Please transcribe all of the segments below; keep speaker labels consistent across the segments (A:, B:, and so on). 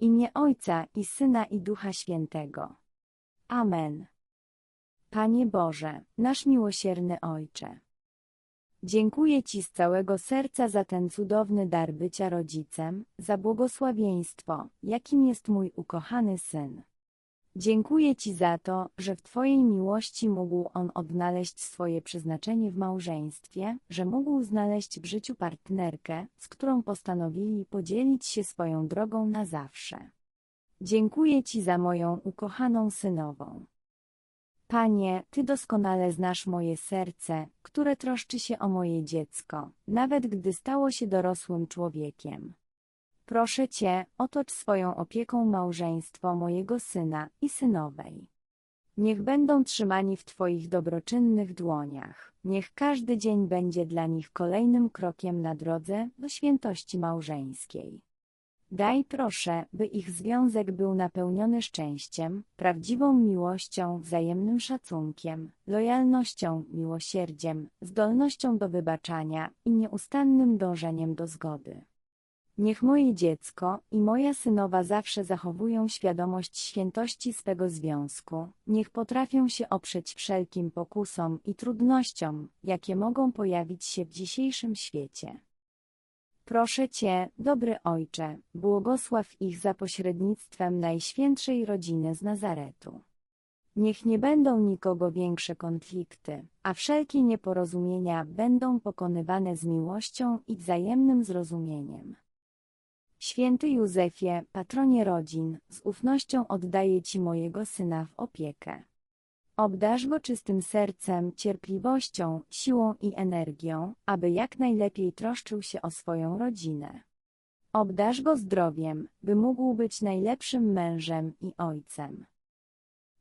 A: Imię Ojca i Syna i Ducha Świętego. Amen. Panie Boże, nasz miłosierny Ojcze. Dziękuję Ci z całego serca za ten cudowny dar bycia rodzicem, za błogosławieństwo, jakim jest mój ukochany syn. Dziękuję Ci za to, że w Twojej miłości mógł on odnaleźć swoje przeznaczenie w małżeństwie, że mógł znaleźć w życiu partnerkę, z którą postanowili podzielić się swoją drogą na zawsze. Dziękuję Ci za moją ukochaną synową. Panie, Ty doskonale znasz moje serce, które troszczy się o moje dziecko, nawet gdy stało się dorosłym człowiekiem. Proszę Cię, otocz swoją opieką małżeństwo mojego syna i synowej. Niech będą trzymani w Twoich dobroczynnych dłoniach. Niech każdy dzień będzie dla nich kolejnym krokiem na drodze do świętości małżeńskiej. Daj proszę, by ich związek był napełniony szczęściem, prawdziwą miłością, wzajemnym szacunkiem, lojalnością, miłosierdziem, zdolnością do wybaczania i nieustannym dążeniem do zgody. Niech moje dziecko i moja synowa zawsze zachowują świadomość świętości swego związku, niech potrafią się oprzeć wszelkim pokusom i trudnościom, jakie mogą pojawić się w dzisiejszym świecie. Proszę Cię, dobry Ojcze, błogosław ich za pośrednictwem Najświętszej Rodziny z Nazaretu. Niech nie będą nikogo większe konflikty, a wszelkie nieporozumienia będą pokonywane z miłością i wzajemnym zrozumieniem. Święty Józefie, patronie rodzin, z ufnością oddaję Ci mojego syna w opiekę. Obdarz go czystym sercem, cierpliwością, siłą i energią, aby jak najlepiej troszczył się o swoją rodzinę. Obdarz go zdrowiem, by mógł być najlepszym mężem i ojcem.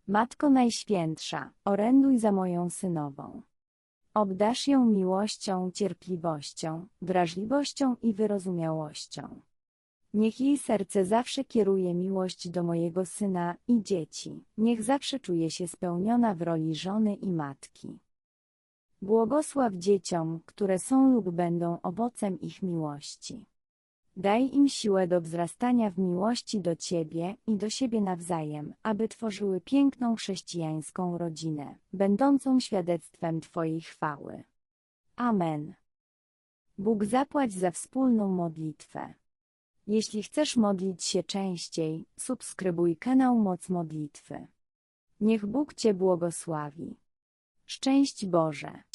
A: Matko Najświętsza, oręduj za moją synową. Obdarz ją miłością, cierpliwością, wrażliwością i wyrozumiałością. Niech jej serce zawsze kieruje miłość do mojego syna i dzieci. Niech zawsze czuje się spełniona w roli żony i matki. Błogosław dzieciom, które są lub będą owocem ich miłości. Daj im siłę do wzrastania w miłości do Ciebie i do siebie nawzajem, aby tworzyły piękną chrześcijańską rodzinę, będącą świadectwem Twojej chwały. Amen. Bóg zapłać za wspólną modlitwę. Jeśli chcesz modlić się częściej, subskrybuj kanał Moc Modlitwy. Niech Bóg Cię błogosławi. Szczęść Boże!